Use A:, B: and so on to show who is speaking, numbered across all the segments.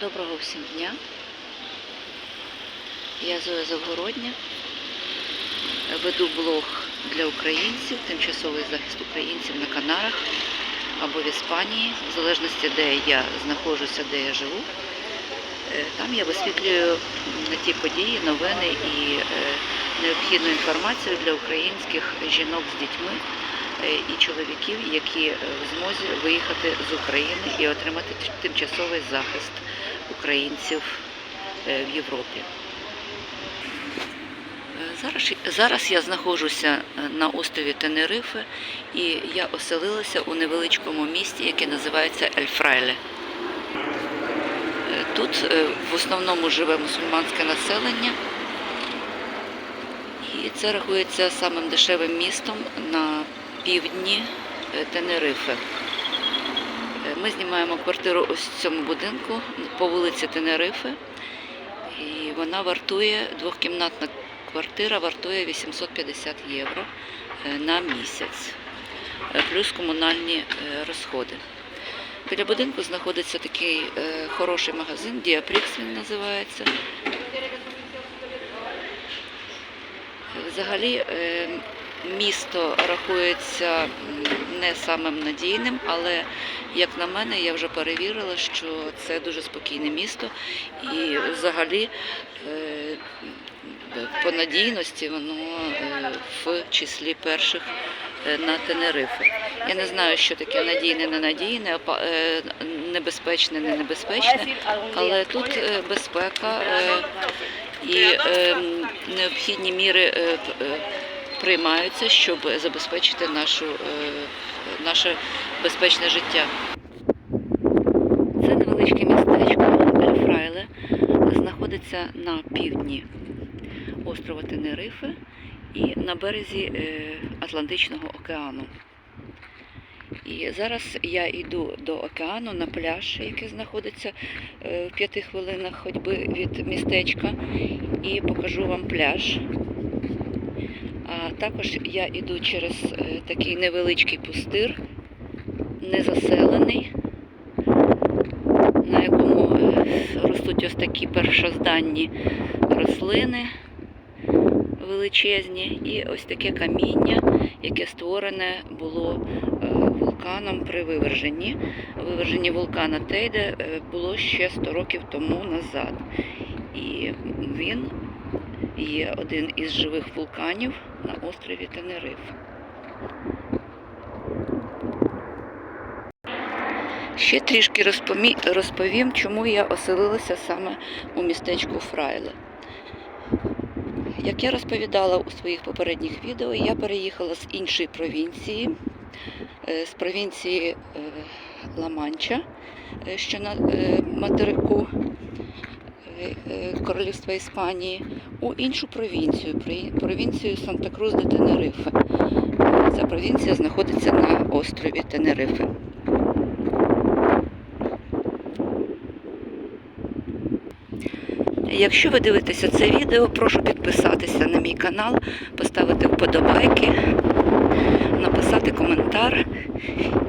A: Доброго всім дня. Я Зоя Завгородня. Веду блог для українців, тимчасовий захист українців на Канарах або в Іспанії, в залежності, де я знаходжуся, де я живу. Е, Там я висвітлюю ті події, новини і е, необхідну інформацію для українських жінок з дітьми і чоловіків, які е, в змозі виїхати з України і отримати тимчасовий захист українців е, в Європі. Е, Зараз, зараз я знаходжуся е, на острові Тенерифе і я оселилася у невеличкому місті, яке називається Ельфрайле. Е, Тут е, в основному живе мусульманське населення, і це рахується самим дешевим містом на півдні е, Тенерифе. Е, Ми знімаємо квартиру ось в цьому будинку по вулиці Тенерифе, і вона вартує, двохкімнатна квартира вартує 850 євро е, на місяць, плюс комунальні розходи. Біля будинку знаходиться такий хороший магазин, Діапрікс він називається. Взагалі місто рахується не самим надійним, але як на мене, я вже перевірила, що це дуже спокійне місто і взагалі е, по надійності воно е, в числі перших е, на Тенерифе. Я не знаю, що таке надійне, ненадійне, небезпечне, не небезпечне, але тут безпека і необхідні міри приймаються, щоб забезпечити нашу, е, наше безпечне життя. Це невеличке містечко Ельфрайле знаходиться на півдні острова Тенерифе і на березі е, Атлантичного океану. І зараз я йду до океану на пляж, який знаходиться е, в п'яти хвилинах ходьби від містечка, і покажу вам пляж. А також я йду через е, такий невеличкий пустир, незаселений, на якому е, ростуть ось такі першозданні рослини величезні, і ось таке каміння, яке створене було е, вулканом при виверженні. Виверженні вулкана Тейде було ще 100 років тому назад. І він є один із живих вулканів на острові Тенериф. Ще трішки розпомі- розповім, чому я оселилася саме у містечку Фрайле. Як я розповідала у своїх попередніх відео, я переїхала з іншої провінції, е, з провінції е, Ла-Манча, е, що на материку Королівства Іспанії, у іншу провінцію, провінцію Санта-Крус де Тенерифе. Е, Ця провінція знаходиться на острові Тенерифе. Якщо ви дивитеся це відео, прошу підписатися на мій канал, поставити вподобайки, написати коментар,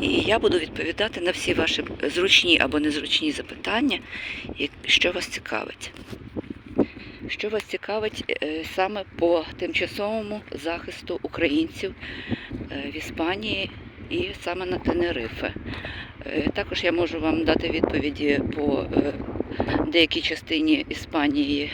A: і я буду відповідати на всі ваші зручні або незручні запитання, що вас цікавить. Що вас цікавить е, саме по тимчасовому захисту українців е, в Іспанії і саме на Тенерифе. Е, Також я можу вам дати відповіді по деякій частині Іспанії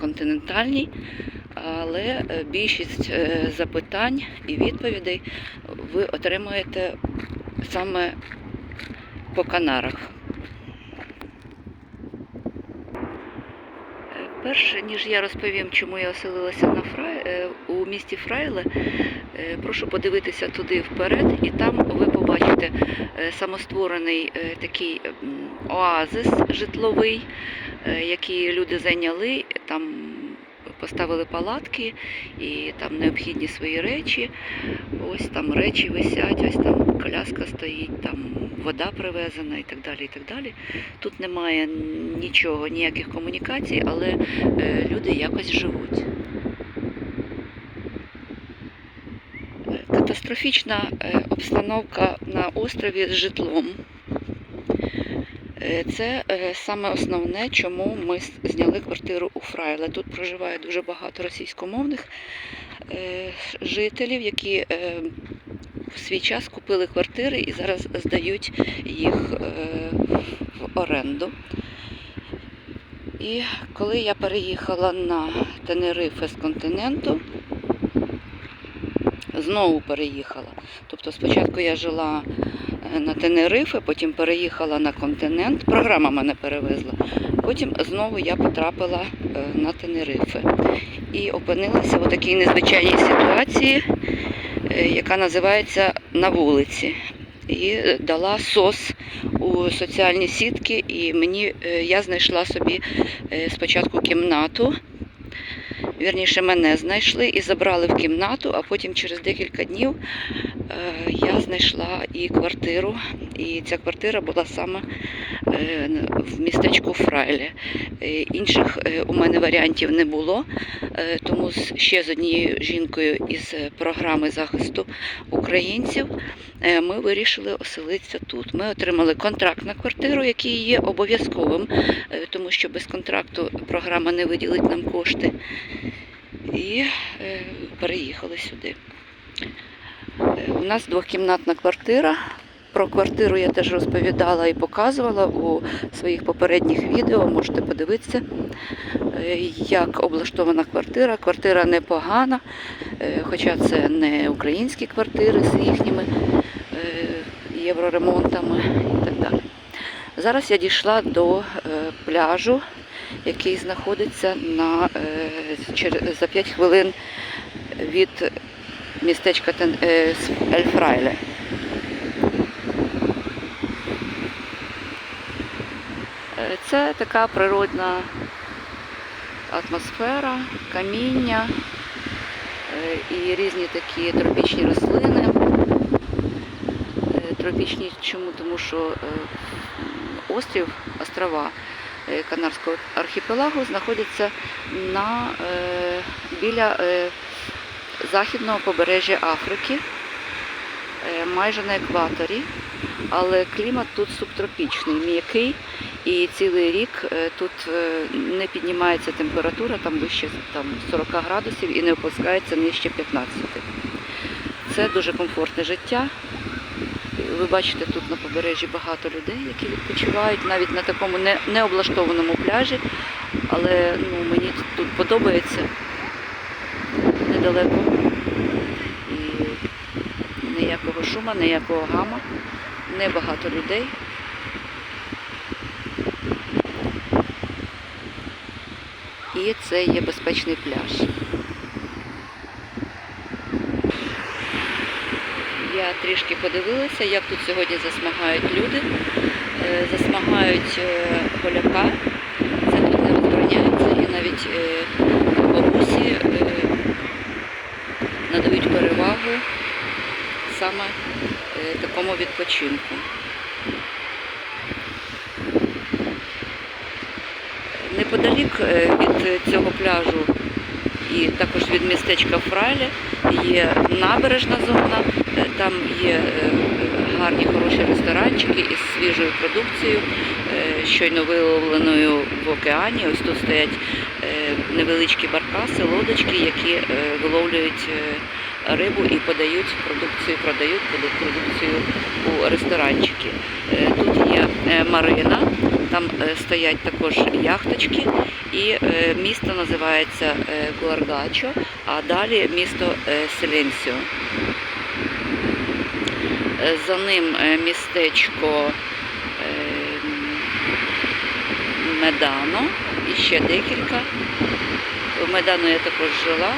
A: континентальній, але е, більшість е, запитань і відповідей ви отримаєте саме по Канарах. Е, Перше, ніж я розповім, чому я оселилася на Фрай... у місті Фрайле, прошу подивитися туди вперед, і там ви побачите самостворений такий оазис житловий, який люди зайняли, там поставили палатки і там необхідні свої речі. Ось там речі висять, ось там коляска стоїть, там вода привезена і так далі. і так далі. Тут немає нічого, ніяких комунікацій, але е, люди якось живуть. Катастрофічна е, обстановка на острові з житлом. Е, Це е, саме основне, чому ми зняли квартиру у Фрайле. Тут проживає дуже багато російськомовних е, жителів, які в свій час купили квартири і зараз здають їх в оренду. І коли я переїхала на Тенерифе з континенту, знову переїхала. Тобто спочатку я жила е, на Тенерифе, потім переїхала на континент, програма мене перевезла. Потім знову я потрапила е, на Тенерифе і опинилася в такій незвичайній ситуації, е, яка називається на вулиці. І дала сос у соціальні сітки, і мені я знайшла собі спочатку кімнату. Вірніше, мене знайшли і забрали в кімнату, а потім через декілька днів е, я знайшла і квартиру. І ця квартира була саме в містечку Фрайлі. Е, Інших е, у мене варіантів не було, е, тому ще з однією жінкою із е, програми захисту українців е, ми вирішили оселитися тут. Ми отримали контракт на квартиру, який є обов'язковим, е, тому що без контракту програма не виділить нам кошти. І е, переїхали сюди. Е, У нас двохкімнатна квартира. Про квартиру я теж розповідала і показувала у своїх попередніх відео. Можете подивитися, е, як облаштована квартира. Квартира непогана, е, хоча це не українські квартири з їхніми е, євроремонтами і так далі. Зараз я дійшла до пляжу, який знаходиться на, за 5 хвилин від містечка Ельфрайле. Це така природна атмосфера, каміння е, і різні такі тропічні рослини. Е, Тропічні чому? Тому що е, острів, острова е, Канарського архіпелагу знаходяться на, е, біля е, західного побережжя Африки, е, майже на екваторі, але клімат тут субтропічний, м'який, і цілий рік е, тут е, не піднімається температура, там вище там, 40 градусів і не опускається нижче 15. Це дуже комфортне життя. Ви бачите, тут на побережжі багато людей, які відпочивають навіть на такому не, необлаштованому пляжі. Але ну, мені тут подобається недалеко. І ніякого шуму, ніякого гама, небагато людей. І це є безпечний пляж. Я трішки подивилася, як тут сьогодні засмагають люди. Е, Засмагають е, голяка. Це тут не розбороняється. І навіть е, бабусі надають перевагу саме е, такому відпочинку. Неподалік е, від цього пляжу і також від містечка Фрайлі є набережна зона, е, там є гарні хороші ресторанчики із свіжою продукцією, щойно виловленою в океані. Ось тут стоять невеличкі баркаси, лодочки, які виловлюють рибу і подають продукцію, продають продукцію у ресторанчики. Е, Тут є е, марина, там е, стоять також яхточки, і місто називається Гуаргачо, а далі місто Селенсіо. За ним містечко Медано і ще декілька. В Медано я також жила.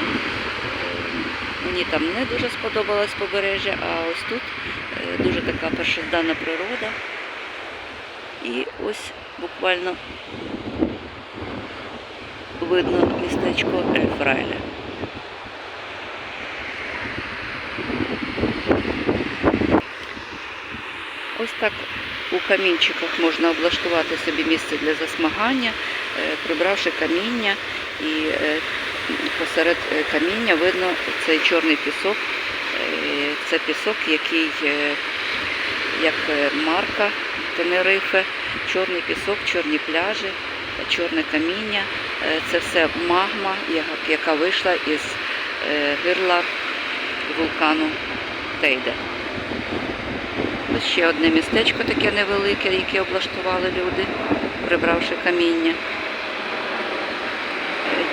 A: Мені там не дуже сподобалось побережжя, а ось тут е, дуже така першозданна природа. І ось буквально видно містечко Ельфрайля. Ось так у камінчиках можна облаштувати собі місце для засмагання, е, прибравши каміння, і е, посеред е, каміння видно цей чорний пісок. Е, Це пісок, який е, як марка Тенерифе, чорний пісок, чорні пляжі, чорне каміння. Це все магма, яка- вийшла із гирла вулкану Тейде. Ось ще одне містечко таке невелике, яке облаштували люди, прибравши каміння.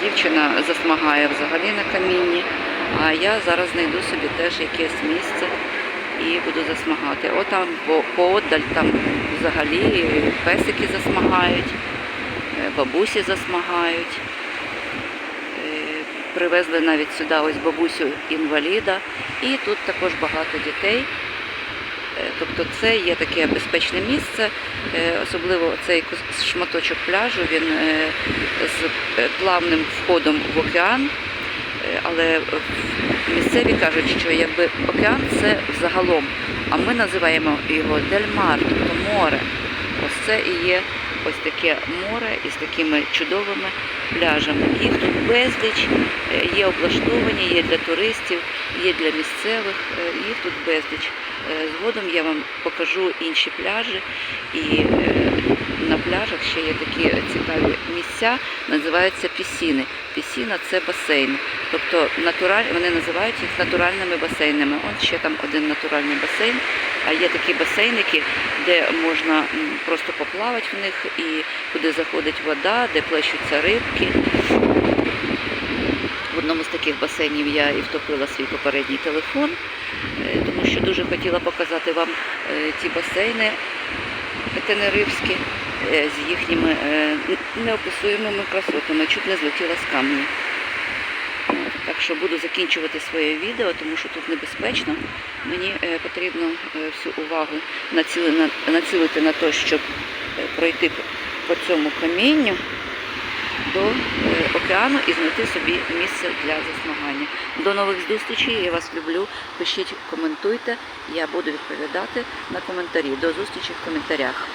A: Дівчина засмагає взагалі на камінні, а я зараз знайду собі теж якесь місце і буду засмагати. О, там по- поодаль там взагалі песики засмагають, е, бабусі засмагають. Е, Привезли навіть сюди ось бабусю інваліда, і тут також багато дітей. Тобто це є таке безпечне місце, е, особливо цей шматочок пляжу, він е, з е, плавним входом в океан. Але місцеві кажуть, що якби океан це взагалом, а ми називаємо його Дельмар, тобто море. Ось це і є ось таке море із такими чудовими пляжами. Їх тут безліч, е, є облаштовані, є для туристів, є для місцевих, е, їх тут безліч. Е, Згодом я вам покажу інші пляжі, і пляжах ще є такі цікаві місця, називаються пісіни. Пісіна це басейн. Тобто натураль, вони називають їх натуральними басейнами. Он ще там один натуральний басейн, а є такі басейники, де можна просто поплавати в них і куди заходить вода, де плещуться рибки. В одному з таких басейнів я і втопила свій попередній телефон, е, тому що дуже хотіла показати вам е, ті басейни тенерифські з їхніми е, неописуємими красотами. Чуть не злетіла з камня. Так що буду закінчувати своє відео, тому що тут небезпечно. Мені е, потрібно е, всю увагу націлити на те, щоб е, пройти по цьому камінню до е, океану і знайти собі місце для засмагання. До нових зустрічей. Я вас люблю. Пишіть, коментуйте. Я буду відповідати на коментарі. До зустрічі в коментарях.